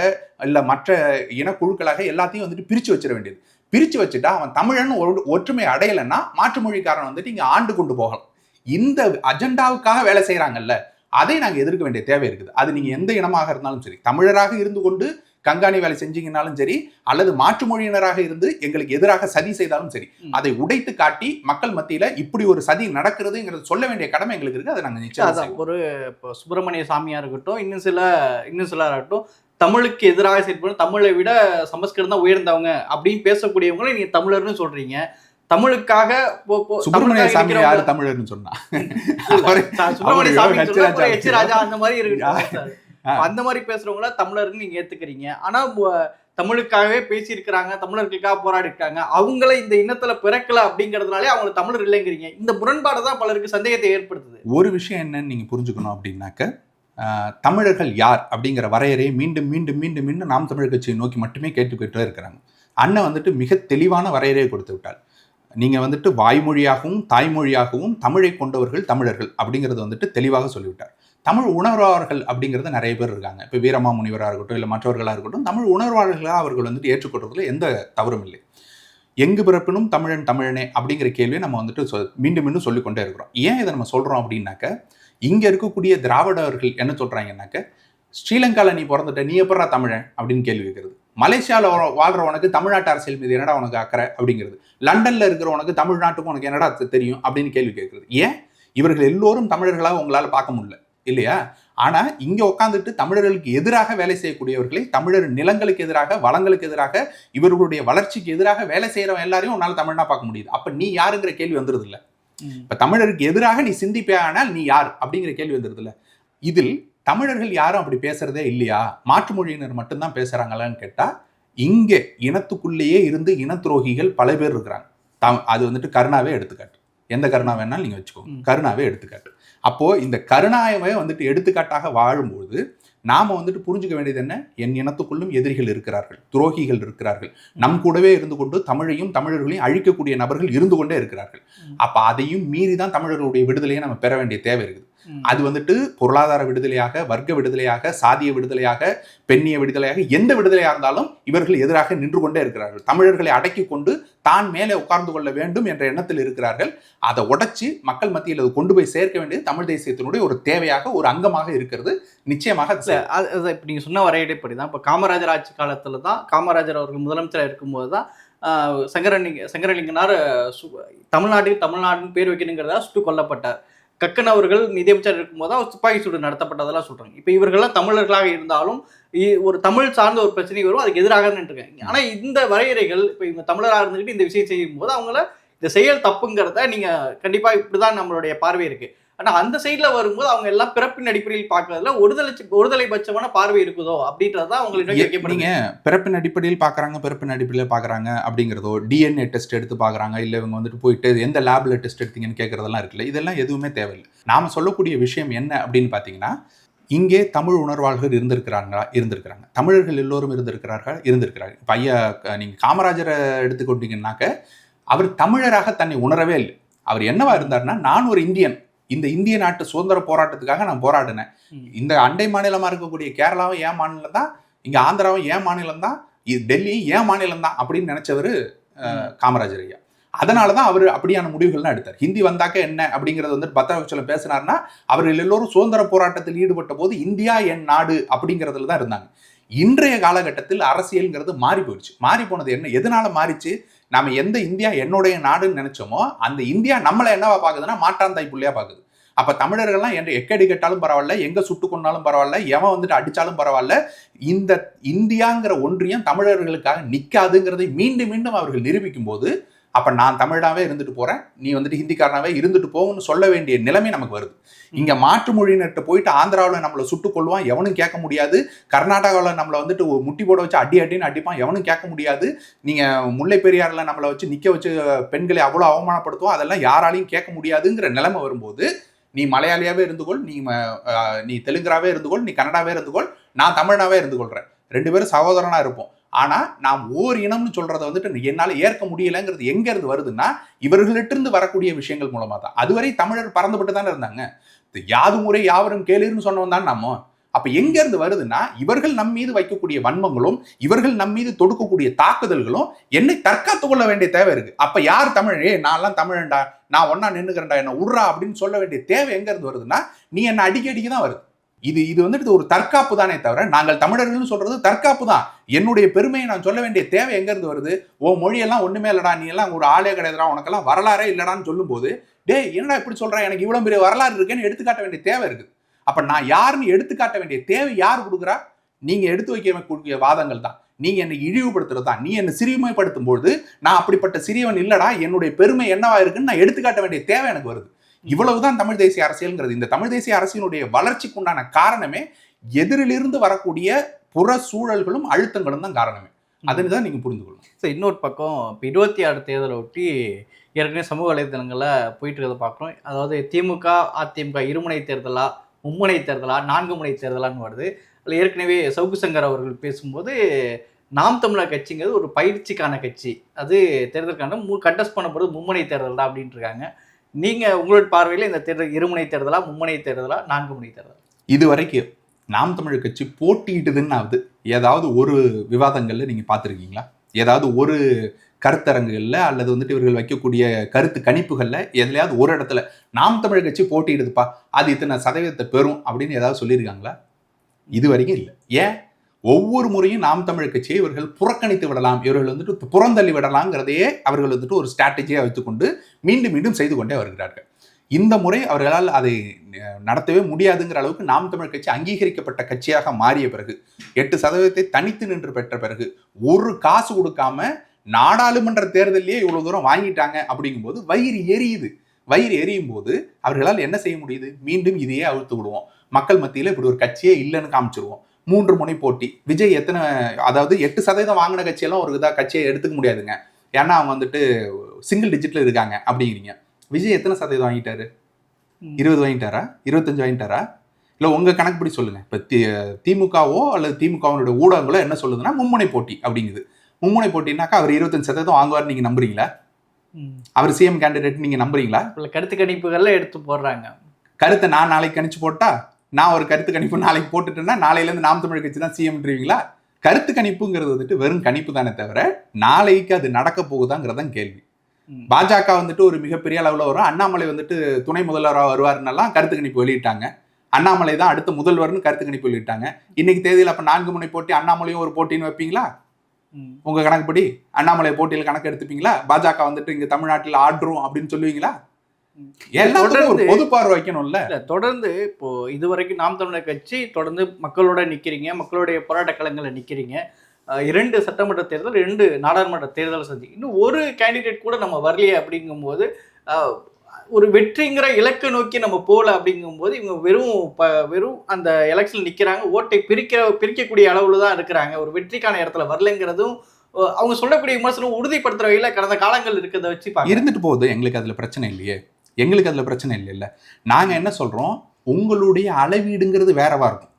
இல்ல மற்ற இனக்குழுக்களாக எல்லாத்தையும் வந்துட்டு பிரிச்சு வச்சிட வேண்டியது. பிரிச்சு வச்சுட்டா அவன் தமிழன் ஒற்றுமை அடையலைன்னா மாற்று மொழிக்காரன் வந்துட்டு இங்க ஆண்டு கொண்டு போகலாம் இந்த அஜெண்டாவுக்காக வேலை செய்றாங்கல்ல அதை நாங்க எதிர்க்க வேண்டிய தேவை இருக்குது அது நீங்க எந்த இனமாக இருந்தாலும் சரி தமிழராக இருந்து கொண்டு கண்காணி வேலை செஞ்சீங்கனாலும் சரி அல்லது மாற்று மொழியினராக இருந்து எங்களுக்கு எதிராக சதி செய்தாலும் சரி. அதை உடைத்து காட்டி மக்கள் மத்தியில இப்படி ஒரு சதி நடக்கிறதுங்கிறது சொல்ல வேண்டிய கடமை எங்களுக்கு இருக்கு அதை நாங்க நிச்சயம். ஒரு இப்போ சுப்பிரமணிய சாமியா இருக்கட்டும் இன்னும் சில இன்னும் சிலரா இருக்கட்டும் தமிழுக்கு எதிராக செயல்படும் தமிழை விட சமஸ்கிருதம் தான் உயர்ந்தவங்க அப்படின்னு பேசக்கூடியவங்களை நீங்க தமிழர்னு சொல்றீங்க. தமிழுக்காக சுப்பிரமணிய சாமி யாரு தமிழர்னு சொன்னா? சுப்பிரமணிய சாமி சொல்றது ராஜா. அந்த மாதிரி இருக்கு. அந்த மாதிரி பேசுறவங்கள தமிழர்னு நீங்க ஏத்துக்கிறீங்க. ஆனா தமிழுக்காகவே பேசியிருக்கிறாங்க தமிழர்களுக்காக போராடி இருக்காங்க அவங்கள இந்த இனத்துல பிறக்கல அப்படிங்கறதுனாலே அவங்க தமிழர் இல்லைங்கிறீங்க. இந்த முரண்பாடு தான் பலருக்கு சந்தேகத்தை ஏற்படுத்துது. ஒரு விஷயம் என்னன்னு நீங்க புரிஞ்சுக்கணும் அப்படின்னாக்க தமிழர்கள் யார் அப்படிங்கிற வரையறையை மீண்டும் மீண்டும் மீண்டும் மீண்டும் நாம் தமிழர் கட்சியை நோக்கி மட்டுமே கேட்டுக்கிட்டே இருக்கிறாங்க. அண்ணன் வந்துட்டு மிக தெளிவான வரையறையை கொடுத்து விட்டார். நீங்கள் வந்துட்டு வாய்மொழியாகவும் தாய்மொழியாகவும் தமிழை கொண்டவர்கள் தமிழர்கள் அப்படிங்கிறது வந்துட்டு தெளிவாக சொல்லிவிட்டார் தமிழ் உணர்வாளர்கள் அப்படிங்கிறது நிறைய பேர் இருக்காங்க. இப்போ வீரமா முனிவராக இருக்கட்டும் இல்லை மற்றவர்களாக இருக்கட்டும் தமிழ் உணர்வாளர்களாக அவர்கள் வந்துட்டு ஏற்றுக்கொள்றதுல எந்த தவறும் இல்லை. எங்கு பிறப்பினும் தமிழன் தமிழனே அப்படிங்கிற கேள்வியை நம்ம வந்துட்டு சொ- மீண்டும் மீண்டும் சொல்லிக்கொண்டே இருக்கிறோம். ஏன் இதை நம்ம சொல்கிறோம் அப்படின்னாக்க இங்கே இருக்கக்கூடிய திராவிடர்கள் என்ன சொல்கிறாங்கன்னாக்க ஸ்ரீலங்காவில் நீ பிறந்துட்ட நீ எப்படா தமிழன் அப்படின்னு கேள்வி கேட்கறது மலேசியாவில் வா- வாழ்றவனுக்கு தமிழ்நாட்டு அரசியல் மீது என்னடா உனக்கு அக்கறை அப்படிங்கிறது. லண்டனில் இருக்கிறவனுக்கு தமிழ்நாட்டுக்கும் உனக்கு என்னடா தெரியும் அப்படின்னு கேள்வி கேட்கறது. ஏன்? இவர்கள் எல்லோரும் தமிழர்களாக உங்களால் பார்க்க முடியல இல்லையா? ஆனால் இங்கே உட்காந்துட்டு தமிழர்களுக்கு எதிராக வேலை செய்யக்கூடியவர்களை தமிழர் நிலங்களுக்கு எதிராக வளங்களுக்கு எதிராக இவர்களுடைய வளர்ச்சிக்கு எதிராக வேலை செய்கிறவன் எல்லாரையும் உன்னால் தமிழ்னா பார்க்க முடியுது. அப்போ நீ யாருங்கிற கேள்வி வந்துருது இல்லை இப்ப தமிழருக்கு எதிராக நீ சிந்திப்பே ஆனால் நீ யார்? அப்படிங்கிற கேள்வி வந்துருது இல்ல இதில் தமிழர்கள் யாரும் அப்படி பேசுறதே இல்லையா? மாற்று மொழியினர் மட்டும்தான் பேசுறாங்களான்னு கேட்டா இங்க இனத்துக்குள்ளேயே இருந்து இன துரோகிகள் பல பேர் இருக்கிறாங்க. தம்- அது வந்துட்டு கருணாவே எடுத்துக்காட்டு. எந்த கருணா வேணாலும் நீங்க வச்சுக்கோங்க. கருணாவே எடுத்துக்காட்டு. அப்போ இந்த கருணாவை வந்துட்டு எடுத்துக்காட்டாக வாழும்போது நாம வந்துட்டு புரிஞ்சுக்க வேண்டியது என்ன என் இனத்துக்குள்ளும் எதிரிகள் இருக்கிறார்கள் துரோகிகள் இருக்கிறார்கள் நம் கூடவே இருந்து கொண்டு தமிழையும் தமிழர்களையும் அழிக்கக்கூடிய நபர்கள் இருந்து கொண்டே இருக்கிறார்கள். அப்ப அதையும் மீறி தான் தமிழர்களுடைய விடுதலையை நம்ம பெற வேண்டிய தேவை இருக்குது. அது வந்துட்டு பொருளாதார விடுதலையாக வர்க்க விடுதலையாக சாதிய விடுதலையாக பெண்ணிய விடுதலையாக எந்த விடுதலையாக இருந்தாலும் இவர்கள் எதிராக நின்று கொண்டே இருக்கிறார்கள். தமிழர்களை அடக்கி கொண்டு தான் மேலே உட்கார்ந்து கொள்ள வேண்டும் என்ற எண்ணத்தில் இருக்கிறார்கள். அதை உடைச்சு மக்கள் மத்தியில் அது கொண்டு போய் சேர்க்க வேண்டியது தமிழ் தேசியத்தினுடைய ஒரு தேவையாக ஒரு அங்கமாக இருக்கிறது. நிச்சயமாக இப்போ நீங்கள் சொன்ன வரையறைப்படி தான் இப்போ காமராஜர் ஆட்சி காலத்தில் தான் காமராஜர் அவர்கள் முதலமைச்சராக இருக்கும்போது தான் சங்கரலிங்க சங்கரலிங்கனார் தமிழ்நாட்டுக்கு தமிழ்நாடுன்னு பேர் வைக்கணுங்கிறதா சுட்டு கொல்லப்பட்டார். கக்கன் அவர்கள் நிதியமைச்சர் இருக்கும்போது தான் துப்பாக்கி சூடு நடத்தப்பட்டதெல்லாம் சொல்கிறாங்க இப்போ இவர்கள்லாம் தமிழர்களாக இருந்தாலும் இ- ஒரு தமிழ் சார்ந்த ஒரு பிரச்சனை வரும் அதுக்கு எதிராக நின்றுருக்காங்க. ஆனால் இந்த வரையறைகள் இப்போ இவங்க தமிழராக இருந்துக்கிட்டு இந்த விஷயம் செய்யும்போது அவங்கள இந்த செயல் தப்புங்கிறத நீங்கள் கண்டிப்பாக இப்படி தான் நம்மளுடைய பார்வை இருக்குது ஆனா அந்த சைட்ல வரும்போது அவங்க எல்லாம் பிறப்பின் அடிப்படையில் பார்க்கறதுல ஒருதலை ஒருதலை பட்சமான பார்வை இருக்குதோ? அப்படின்றது தான் அவங்களை நோக்கி ஏ- வைக்கப்படுங்க நீங்க பிறப்பின் அடிப்படையில் பார்க்கறாங்க பிறப்பின் அடிப்படையில் பார்க்கறாங்க அப்படிங்கிறதோ டிஎன்ஏ டெஸ்ட் எடுத்து பார்க்கறாங்க இல்லை இவங்க வந்துட்டு போயிட்டு எந்த லேப்ல டெஸ்ட் எடுத்தீங்கன்னு கேட்கறதெல்லாம் இருக்குல்ல இதெல்லாம் எதுவுமே தேவையில்லை. நாம சொல்லக்கூடிய விஷயம் என்ன அப்படின்னு பார்த்தீங்கன்னா இங்கே தமிழ் உணர்வாளர்கள் இருந்திருக்கிறாங்களா இருந்திருக்கிறாங்க. தமிழர்கள் எல்லோரும் இருந்திருக்கிறார்கள் இருந்திருக்கிறாங்க இப்போ ஐயா க- நீங்க காமராஜரை எடுத்துக்கொண்டீங்கன்னாக்க அவர் தமிழராக தன்னை உணரவே இல்லை. அவர் என்னவா இருந்தாருன்னா நான் ஒரு இந்தியன். இந்த இந்திய நாட்டு சுதந்திர போராட்டத்துக்காக நான் போராடினேன். இந்த அண்டை மாநிலமா இருக்கக்கூடிய கேரளாவும் ஏன் மாநிலம் தான் இங்க ஆந்திராவும் ஏன் மாநிலம் தான் டெல்லியும் ஏன் மாநிலம் தான் அப்படின்னு நினைச்சவர் காமராஜர் ஐயா. அதனால தான் அவர் அப்படியான முடிவுகள்லாம் எடுத்தார். ஹிந்தி வந்தாக்க என்ன அப்படிங்கறது வந்துட்டு பத்தாவச்சலம் பேசினார்னா அவர்கள் எல்லோரும் சுதந்திர போராட்டத்தில் ஈடுபட்ட போது இந்தியா என் நாடு அப்படிங்கிறதுல தான் இருந்தாங்க. இன்றைய காலகட்டத்தில் அரசியல்ங்கிறது மாறி போயிடுச்சு மாறி போனது என்ன? எதனால மாறிச்சு? நம்ம எந்த இந்தியா என்னுடைய நாடுன்னு நினைச்சோமோ அந்த இந்தியா நம்மளை என்னவா பார்க்குதுன்னா மாற்றாந்தாய் புள்ளியா பார்க்குது அப்ப தமிழர்கள்லாம் என்ற எக்கடி கட்டாலும் பரவாயில்ல எங்க சுட்டு கொண்டாலும் பரவாயில்ல எவன் வந்துட்டு அடிச்சாலும் பரவாயில்ல இந்த இந்தியாங்கிற ஒன்றியம் தமிழர்களுக்காக நிக்காதுங்கிறதை மீண்டும் மீண்டும் அவர்கள் நிரூபிக்கும் போது அப்ப நான் தமிழாவே இருந்துட்டு போறேன். நீ வந்துட்டு ஹிந்திக்காரனாவே இருந்துட்டு போகும்னு சொல்ல வேண்டிய நிலைமை நமக்கு வருது. இங்க மாற்று மொழியினர்கிட்ட போயிட்டு ஆந்திராவில் நம்மளை சுட்டு கொள்வான் எவனும் கேட்க முடியாது. கர்நாடகாவில் நம்மளை வந்துட்டு ஒரு முட்டி போட வச்சு அடி அடின்னு அடிப்பான் எவனும் கேட்க முடியாது. நீங்க முல்லை பெரியாறுல நம்மளை வச்சு நிக்க வச்சு பெண்களை அவ்வளவு அவமானப்படுத்துவோம் அதெல்லாம் யாராலையும் கேட்க முடியாதுங்கிற நிலைமை வரும்போது நீ மலையாளியாவே இருந்துகொள் நீ நீ தெலுங்கராவே இருந்துகொள் நீ கன்னடாவே இருந்துகொள் நான் தமிழனாவே இருந்து கொள்றேன் ரெண்டு பேரும் சகோதரனா இருப்போம். ஆனால் நாம் ஓர் இனம்னு சொல்கிறத வந்துட்டு என்னால் ஏற்க முடியலைங்கிறது எங்கேருந்து வருதுன்னா இவர்களிட்டிருந்து வரக்கூடிய விஷயங்கள் மூலமாக தான் அதுவரை தமிழர் பறந்துபட்டு தானே இருந்தாங்க. யாது முறை யாவரும் கேளுன்னு சொன்னவன் தான் நம்ம. அப்போ எங்கேருந்து வருதுன்னா இவர்கள் நம் மீது வைக்கக்கூடிய வன்மங்களும் இவர்கள் நம் மீது தொடுக்கக்கூடிய தாக்குதல்களும் என்னை தற்காத்து கொள்ள வேண்டிய தேவை இருக்கு. அப்போ யார் தமிழ்? ஏ நான்லாம் தமிழன்டா. நான் ஒன்னா நின்னுக்கிறேன்டா. என்ன உட்றா அப்படின்னு சொல்ல வேண்டிய தேவை எங்கேருந்து வருதுன்னா நீ என்னை அடிக்கடிக்கு தான் வருது. இது இது வந்துட்டு ஒரு தற்காப்பு தானே தவிர நாங்கள் தமிழர்கள்னு சொல்றது தற்காப்பு தான். என்னுடைய பெருமையை நான் சொல்ல வேண்டிய தேவை எங்க இருந்து வருது? ஓ மொழியெல்லாம் ஒண்ணுமே இல்லடா நீ எல்லாம் ஒரு ஆளே கிடையாதுடா உனக்கெல்லாம் வரலாறே இல்லடான்னு சொல்லும்போது டே என்னடா இப்படி சொல்ற எனக்கு இவ்வளவு பெரிய வரலாறு இருக்கேன்னு எடுத்துக்காட்ட வேண்டிய தேவை இருக்கு அப்ப நான் யாருன்னு எடுத்துக்காட்ட வேண்டிய தேவை யார் கொடுக்குறா? நீங்க எடுத்து வைக்க வாதங்கள் தான். நீங்க என்னை இழிவுபடுத்துறது தான். நீ என்னை சிறுமைப்படுத்தும் பொழுது நான் அப்படிப்பட்ட சிறியவன் இல்லடா என்னுடைய பெருமை என்னவா இருக்குன்னு நான் எடுத்துக்காட்ட வேண்டிய தேவை எனக்கு வருது. இவ்வளவுதான் தமிழ் தேசிய அரசியல்ங்கிறது. இந்த தமிழ் தேசிய அரசியலுடைய வளர்ச்சிக்கு உண்டான காரணமே எதிரிலிருந்து வரக்கூடிய புற சூழல்களும் அழுத்தங்களும் தான் காரணமே. அதுன்னு தான் நீங்க புரிந்து கொள்ளணும். ஸோ இன்னொரு பக்கம் இப்போ இருபத்தி ஆறு தேர்தலை ஒட்டி ஏற்கனவே சமூக வலைதளங்களில் போயிட்டு இருக்கிறத பார்க்குறோம். அதாவது திமுக அதிமுக இருமுனை தேர்தலா மும்முனை தேர்தலா நான்கு முனை தேர்தலான்னு வருது. அதில் ஏற்கனவே சவுக்கு சங்கர் அவர்கள் பேசும்போது நாம் தமிழர் கட்சிங்கிறது ஒரு பயிற்சிக்கான கட்சி. அது தேர்தலுக்கான மு கண்டஸ்ட் பண்ணப்படுறது மும்முனை தேர்தல் தான் அப்படின்ட்டு இருக்காங்க. நீங்கள் உங்களோட பார்வையில் இந்த தேர்தல் இருமுனை தேர்தலா மும்முனை தேர்தலா நான்கு முனை தேர்தலா? இது வரைக்கும் நாம் தமிழ் கட்சி போட்டியிடுதுன்னு ஆகுது. ஏதாவது ஒரு விவாதங்களில் நீங்கள் பார்த்துருக்கீங்களா? ஏதாவது ஒரு கருத்தரங்குகளில் அல்லது வந்துட்டு இவர்கள் வைக்கக்கூடிய கருத்து கணிப்புகளில் எதுலையாவது ஒரு இடத்துல நாம் தமிழ் கட்சி போட்டியிடுதுப்பா அது இத்தனை சதவீதத்தை பெறும் அப்படின்னு ஏதாவது சொல்லியிருக்காங்களா? இது வரைக்கும் இல்லை. ஏன்? ஒவ்வொரு முறையும் நாம் தமிழ் கட்சியை இவர்கள் புறக்கணித்து விடலாம். இவர்கள் வந்துட்டு புறந்தள்ளி விடலாங்கிறதையே அவர்கள் வந்துட்டு ஒரு ஸ்ட்ராட்டஜியாக வைத்துக்கொண்டு மீண்டும் மீண்டும் செய்து கொண்டே வருகிறார்கள். இந்த முறை அவர்களால் அதை நடத்தவே முடியாதுங்கிற அளவுக்கு நாம் தமிழ் கட்சி அங்கீகரிக்கப்பட்ட கட்சியாக மாறிய பிறகு எட்டு சதவீதத்தை தனித்து நின்று பெற்ற பிறகு ஒரு காசு கொடுக்காம நாடாளுமன்ற தேர்தலையே இவ்வளவு தூரம் வாங்கிட்டாங்க அப்படிங்கும்போது வயிறு எரியுது. வயிறு எரியும் போது அவர்களால் என்ன செய்ய முடியுது? மீண்டும் இதையே அழுத்து விடுவோம். மக்கள் மத்தியில் இப்படி ஒரு கட்சியே இல்லைன்னு காமிச்சிருவோம். மூன்று முனை போட்டி. விஜய் எத்தனை அதாவது எட்டு சதவீதம் வாங்கின கட்சியெல்லாம் ஒரு இதாக கட்சியை எடுத்துக்க முடியாதுங்க. ஏன்னா அவங்க வந்துட்டு சிங்கிள் டிஜிட்ல இருக்காங்க அப்படிங்கிறீங்க. விஜய் எத்தனை சதவீதம் வாங்கிட்டாரு. இருபது வாங்கிட்டாரா? இருபத்தஞ்சு வாங்கிட்டாரா? இல்லை உங்க கணக்குப்படி சொல்லுங்க. இப்போ தி திமுகவோ அல்லது திமுகவினுடைய ஊடகங்களோ என்ன சொல்லுதுன்னா மும்முனை போட்டி அப்படிங்குது. மும்முனை போட்டினாக்கா அவர் இருபத்தஞ்சு சதவீதம் வாங்குவார் நீங்க நம்புறீங்களா? அவர் சிஎம் கேண்டிடேட் நீங்க நம்புறீங்களா? இப்போ கருத்து கணிப்புகளில் எடுத்து போடுறாங்க. கருத்தை நான் நாளைக்கு கணிச்சு போட்டா நான் ஒரு கருத்து கணிப்பு நாளைக்கு போட்டுட்டேன்னா நாளையில இருந்து நாம் தமிழ் கட்சி தான் சிஎம்ன்றீங்களா கருத்து கணிப்புங்கிறது வந்துட்டு வெறும் கணிப்பு தானே தவிர நாளைக்கு அது நடக்க போகுதாங்கிறதான் கேள்வி. பாஜக வந்துட்டு ஒரு மிகப்பெரிய அளவில் வரும். அண்ணாமலை வந்துட்டு துணை முதல்வராக வருவாருன்னெல்லாம் கருத்து கணிப்பு வெளியிட்டாங்க. அண்ணாமலை தான் அடுத்த முதல்வர்னு கருத்து கணிப்பு வெளியிட்டாங்க. இன்னைக்கு தேதியில் அப்ப நான்கு முனை போட்டி அண்ணாமலையும் ஒரு போட்டின்னு வைப்பீங்களா? ம். உங்க கணக்குப்படி அண்ணாமலை போட்டியில் கணக்கு எடுத்துப்பீங்களா? பாஜக வந்துட்டு இங்க தமிழ்நாட்டில் ஆடுறோம் அப்படின்னு சொல்லுவீங்களா. எல்லாத்துக்கும் பொது பார்வை வைக்கணும்ல? தொடர்ந்து இப்போ இதுவரைக்கும் நாம் தமிழர் கட்சி தொடர்ந்து மக்களோட நிக்கிறீங்க மக்களுடைய போராட்ட களங்களில் நிக்கிறீங்க. இரண்டு சட்டமன்ற தேர்தல் ரெண்டு நாடாளுமன்ற தேர்தல் சந்தி இன்னும் ஒரு கேண்டிடேட் கூட நம்ம வரலையே அப்படிங்கும்போது ஒரு வெற்றிங்கிற இலக்கை நோக்கி நம்ம போகல அப்படிங்கும்போது இவங்க வெறும் வெறும் அந்த எலெக்ஷன் நிக்கிறாங்க. ஓட்டை பிரிக்கிற பிரிக்கக்கூடிய அளவுல தான் இருக்கிறாங்க. ஒரு வெற்றிக்கான இடத்துல வரலைங்கிறதும் அவங்க சொல்லக்கூடிய விமர்சனம் உறுதிப்படுத்துற வகையில் கடந்த காலங்கள் இருக்கிறத வச்சு பார்க்க இருந்துட்டு போகுது. எங்களுக்கு அதுல பிரச்சனை இல்லையே. எங்களுக்கு அதுல பிரச்சனை இல்லைல்ல நாங்க என்ன சொல்றோம்? உங்களுடைய அளவீடுங்கிறது வேறவா இருக்கும்.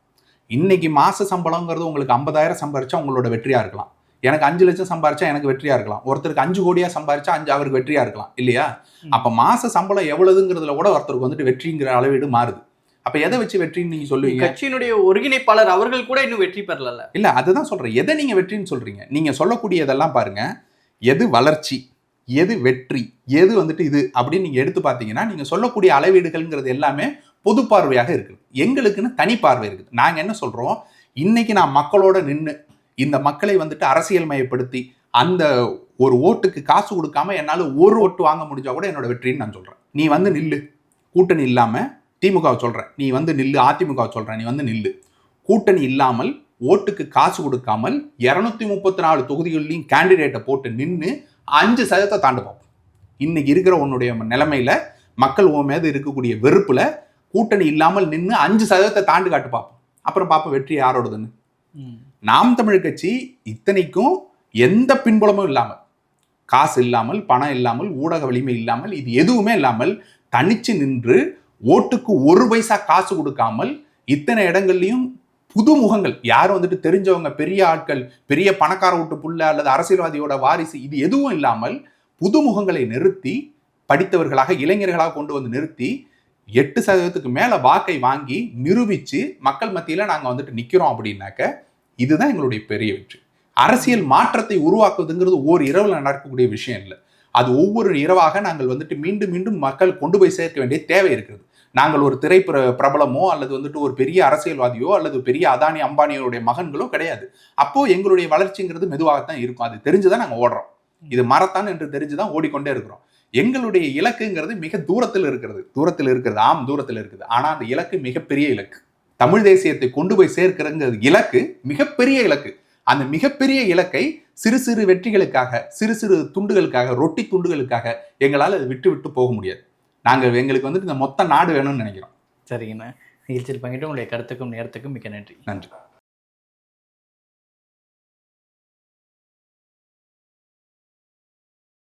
இன்னைக்கு மாச சம்பளங்கிறது உங்களுக்கு ஐம்பதாயிரம் சம்பாரிச்சா உங்களோட வெற்றியா இருக்கலாம். எனக்கு அஞ்சு லட்சம் சம்பாரிச்சா எனக்கு வெற்றியா இருக்கலாம். ஒருத்தருக்கு அஞ்சு கோடியா சம்பாரிச்சா அஞ்சு அவருக்கு வெற்றியா இருக்கலாம் இல்லையா. அப்ப மாச சம்பளம் எவ்வளவுங்கிறதுல கூட ஒருத்தருக்கு வந்துட்டு வெற்றிங்கிற அளவீடு மாறுது. அப்ப எதை வச்சு வெற்றின்னு நீங்க சொல்லுவீங்க? கட்சியினுடைய ஒருங்கிணைப்பாளர் அவர்கள் கூட இன்னும் வெற்றி பெறல. இல்ல அதுதான் சொல்றேன். எதை நீங்க வெற்றின்னு சொல்றீங்க? நீங்க சொல்லக்கூடியதெல்லாம் பாருங்க. எது வளர்ச்சி? எது வெற்றி எது வந்துட்டு இது அப்படின்னு நீங்க எடுத்து பார்த்தீங்கன்னா நீங்க சொல்லக்கூடிய அளவீடுகள்ங்கிறது எல்லாமே பொது பார்வையாக இருக்குது. எங்களுக்குன்னு தனி பார்வை இருக்குது. நாங்கள் என்ன சொல்றோம்? இன்னைக்கு நான் மக்களோட நின்று இந்த மக்களை வந்துட்டு அரசியல் மயப்படுத்தி அந்த ஒரு ஓட்டுக்கு காசு கொடுக்காம என்னால் ஒரு ஓட்டு வாங்க முடிஞ்சா கூட என்னோட வெற்றின்னு நான் சொல்கிறேன் நீ வந்து நில்லு. கூட்டணி இல்லாமல் திமுகவை சொல்கிறேன் நீ வந்து நில்லு. அதிமுகவை சொல்கிறேன் நீ வந்து நில்லு. கூட்டணி இல்லாமல் ஓட்டுக்கு காசு கொடுக்காமல் இரநூத்தி முப்பத்தி நாலு தொகுதிகள்லையும் கேண்டிடேட்டை போட்டு நின்று அஞ்சு சதத்தை தாண்டு பார்ப்போம். இன்னைக்கு இருக்கிற உன்னுடைய நிலைமையில மக்கள் உன் மீது இருக்கக்கூடிய வெறுப்புல கூட்டணி இல்லாமல் நின்று அஞ்சு சதவீதத்தை தாண்டு காட்டு பார்ப்போம். அப்புறம் பார்ப்போம் வெற்றி யாரோடதுன்னு. நாம் தமிழ் கட்சி இத்தனைக்கும் எந்த பின்புலமும் இல்லாமல் காசு இல்லாமல் பணம் இல்லாமல் ஊடக வலிமை இல்லாமல் இது எதுவுமே இல்லாமல் தனிச்சு நின்று ஓட்டுக்கு ஒரு பைசா காசு கொடுக்காமல் இத்தனை இடங்கள்லையும் புது முகங்கள். யாரும் வந்துட்டு தெரிஞ்சவங்க பெரிய ஆட்கள் பெரிய பணக்கார வீட்டு புள்ள அல்லது அரசியல்வாதியோட வாரிசு இது எதுவும் இல்லாமல் புது முகங்களை நிறுத்தி படித்தவர்களாக இளைஞர்களாக கொண்டு வந்து நிறுத்தி எட்டு சதவீதத்துக்கு மேலே வாக்கை வாங்கி நிரூபித்து மக்கள் மத்தியில் நாங்கள் வந்துட்டு நிற்கிறோம் அப்படின்னாக்க இதுதான் எங்களுடைய பெரிய வெற்றி. அரசியல் மாற்றத்தை உருவாக்குவதுங்கிறது ஒரு இரவில் நடக்கக்கூடிய விஷயம் இல்லை. அது ஒவ்வொரு இரவாக நாங்கள் வந்துட்டு மீண்டும் மீண்டும் மக்கள் கொண்டு போய் சேர்க்க வேண்டிய தேவை இருக்கிறது. நாங்கள் ஒரு திரை பிரபலமோ அல்லது வந்துட்டு ஒரு பெரிய அரசியல்வாதியோ அல்லது பெரிய அதானி அம்பானியோடைய மகன்களோ கிடையாது. அப்போ எங்களுடைய வளர்ச்சிங்கிறது மெதுவாகத்தான் இருக்கும். அது தெரிஞ்சுதான் நாங்கள் ஓடுறோம். இது மரத்தான் என்று தெரிஞ்சுதான் ஓடிக்கொண்டே இருக்கிறோம். எங்களுடைய இலக்குங்கிறது மிக தூரத்தில் இருக்கிறது. தூரத்தில் இருக்கிறது. ஆம் தூரத்தில் இருக்குது. ஆனா அந்த இலக்கு மிகப்பெரிய இலக்கு. தமிழ் தேசியத்தை கொண்டு போய் சேர்க்கிறங்கிறது இலக்கு மிகப்பெரிய இலக்கு. அந்த மிகப்பெரிய இலக்கை சிறு சிறு வெற்றிகளுக்காக சிறு சிறு துண்டுகளுக்காக ரொட்டி துண்டுகளுக்காக எங்களால் அதை விட்டு விட்டு போக முடியாது. நாங்கள் எங்களுக்கு வந்துட்டு இந்த மொத்த நாடு வேணும்னு நினைக்கிறோம். சரிங்கண்ணா. நிகழ்ச்சியில் பங்கிட்டு உங்களுடைய கருத்துக்கும் நேரத்துக்கும் மிக்க நன்றி. நன்றி.